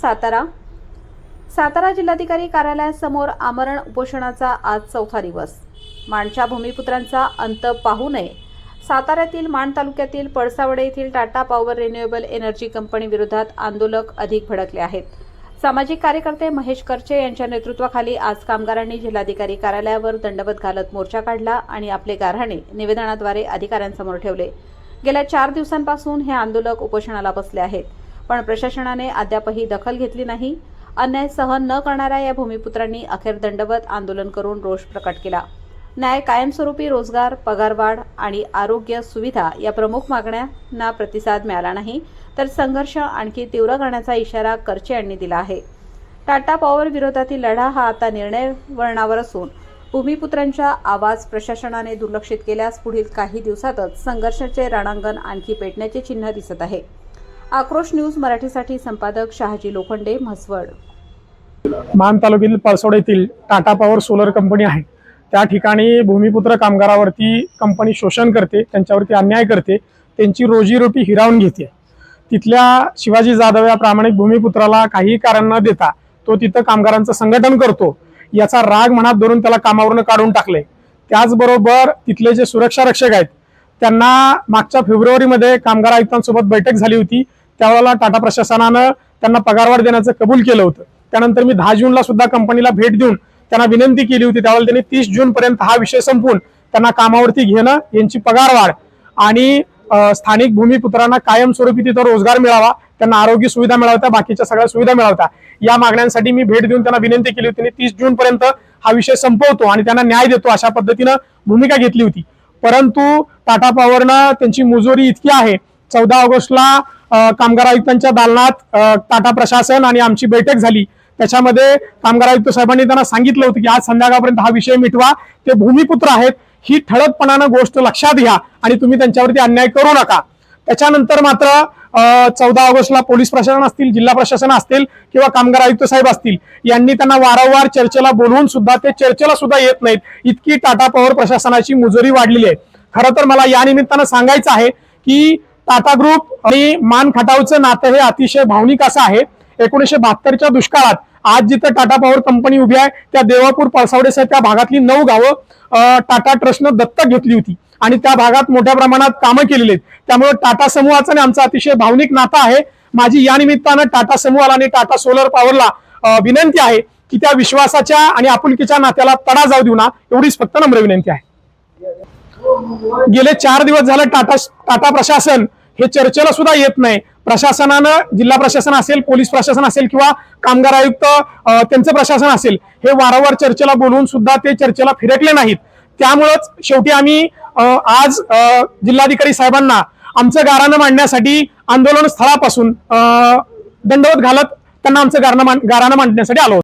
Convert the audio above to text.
सातारा. सातारा जिल्हाधिकारी कार्यालयासमोर आमरण उपोषणाचा आज चौथा दिवस. माणच्या भूमिपुत्रांचा अंत पाहू नये. साताऱ्यातील माण तालुक्यातील पळसावडे येथील Tata power renewable energy company विरोधात आंदोलक अधिक भडकले आहेत. सामाजिक कार्यकर्ते महेश करचे यांच्या नेतृत्वाखाली आज कामगारांनी जिल्हाधिकारी कार्यालयावर दंडवत घालत मोर्चा काढला आणि आपले गाऱ्हाणे निवेदनाद्वारे अधिकाऱ्यांसमोर ठेवले. गेल्या चार दिवसांपासून हे आंदोलक उपोषणाला बसले आहेत. पण प्रशासनाने अद्यापही दखल घेतली नाही. अन्याय सहन न करणाऱ्या या भूमिपुत्रांनी अखेर दंडवत आंदोलन करून रोष प्रकट केला. न्याय कायमस्वरूपी रोजगार पगारवाढ आणि आरोग्य सुविधा या प्रमुख मागण्यांना प्रतिसाद मिळाला नाही तर संघर्ष आणखी तीव्र करण्याचा इशारा करचे यांनी दिला आहे. टाटा पॉवर विरोधातील लढा हा आता निर्णय वळणावर असून भूमिपुत्रांच्या आवाज प्रशासनाने दुर्लक्षित केल्यास पुढील काही दिवसातच संघर्षाचे रणांगण आणखी पेटण्याचे चिन्ह दिसत आहे. आक्रोश न्यूज मराठीसाठी संपादक शहाजी लोखंडे म्हसवड. मान तालुक्यातील पळसोड येथील टाटा पॉवर सोलर कंपनी आहे. त्या ठिकाणी भूमिपुत्र कामगारावरती कंपनी शोषण करते त्यांच्यावरती अन्याय करते त्यांची रोजीरोटी हिरावून घेते. तिथल्या शिवाजी जाधव या प्रामाणिक भूमिपुत्राला काही कारण न देता तो तिथं कामगारांचं संघटन करतो. याचा राग मनात धरून त्याला कामावरून काढून टाकले. त्याचबरोबर तिथले जे सुरक्षा रक्षक आहेत त्यांना मागच्या फेब्रुवारीमध्ये कामगार आयुक्तांसोबत बैठक झाली होती. त्यावेळेला टाटा प्रशासनानं त्यांना पगारवाढ देण्याचं कबूल केलं होतं. त्यानंतर मी दहा जूनला सुद्धा कंपनीला भेट देऊन त्यांना विनंती केली होती. त्यावेळेला त्यांनी तीस जून पर्यंत हा विषय संपवून त्यांना कामावरती घेणं यांची पगारवाढ आणि स्थानिक भूमिपुत्रांना कायमस्वरूपी तिथं रोजगार मिळावा त्यांना आरोग्य सुविधा मिळाव्या बाकीच्या सगळ्या सुविधा मिळाव्या. या मागण्यांसाठी मी भेट देऊन त्यांना विनंती केली होती तीस जून पर्यंत हा विषय संपवतो आणि त्यांना न्याय देतो अशा पद्धतीनं भूमिका घेतली होती. परंतु टाटा पॉवरनं त्यांची मुजोरी इतकी आहे चौदा ऑगस्टला कामगार आयुक्तांच्या दालनात टाटा प्रशासन आणि आमची बैठक झाली. त्याच्यामध्ये कामगार आयुक्त साहेबांनी त्यांना सांगितलं होतं की आज संध्याकाळपर्यंत हा विषय मिटवा. ते भूमिपुत्र आहेत. ही ठळकपणानं गोष्ट लक्षात घ्या आणि तुम्ही त्यांच्यावरती अन्याय करू नका. त्याच्यानंतर मात्र चौदा ऑगस्टला पोलीस प्रशासन असतील जिल्हा प्रशासन असतील किंवा कामगार आयुक्त साहेब असतील यांनी त्यांना वारंवार चर्चेला बोलवून सुद्धा ते चर्चेला सुद्धा येत नाहीत. इतकी टाटा पॉवर प्रशासनाची मुजोरी वाढलेली आहे. खरं तर मला या निमित्तानं सांगायचं आहे की टाटा ग्रुप आणि मान खटावचं नातं हे अतिशय भावनिक असं आहे. एकोणीसशे बहात्तरच्या दुष्काळात आज जिथं टाटा पॉवर कंपनी उभी आहे त्या देवापूर पळसावडेसह त्या भागातली नऊ गावं टाटा ट्रस्टनं दत्तक घेतली होती. आणि त्या भागात मोठ्या प्रमाणात कामं केलेली आहेत. त्यामुळे टाटा समूहाचं आणि आमचं अतिशय भावनिक नातं आहे. माझी या निमित्तानं टाटा समूहाला आणि टाटा सोलर पॉवरला विनंती आहे की त्या विश्वासाच्या आणि आपुलकीच्या नात्याला तडा जाऊ देऊ ना एवढीच फक्त नम्र विनंती आहे. गेले चार दिवस झालं टाटा टाटा प्रशासन हे चर्चेला सुद्धा येत नाही. प्रशासनानं जिल्हा प्रशासन असेल पोलीस प्रशासन असेल किंवा कामगार आयुक्त त्यांचं प्रशासन असेल हे वारंवार चर्चेला बोलवून सुद्धा ते चर्चेला फिरकले नाहीत. त्यामुळंच शेवटी आम्ही आज जिल्हाधिकारी साहेबांना आमचं गारणं मांडण्यासाठी आंदोलन स्थळापासून दंडवत घालत त्यांना आमचं गारणं मान गारानं मांडण्यासाठी आलो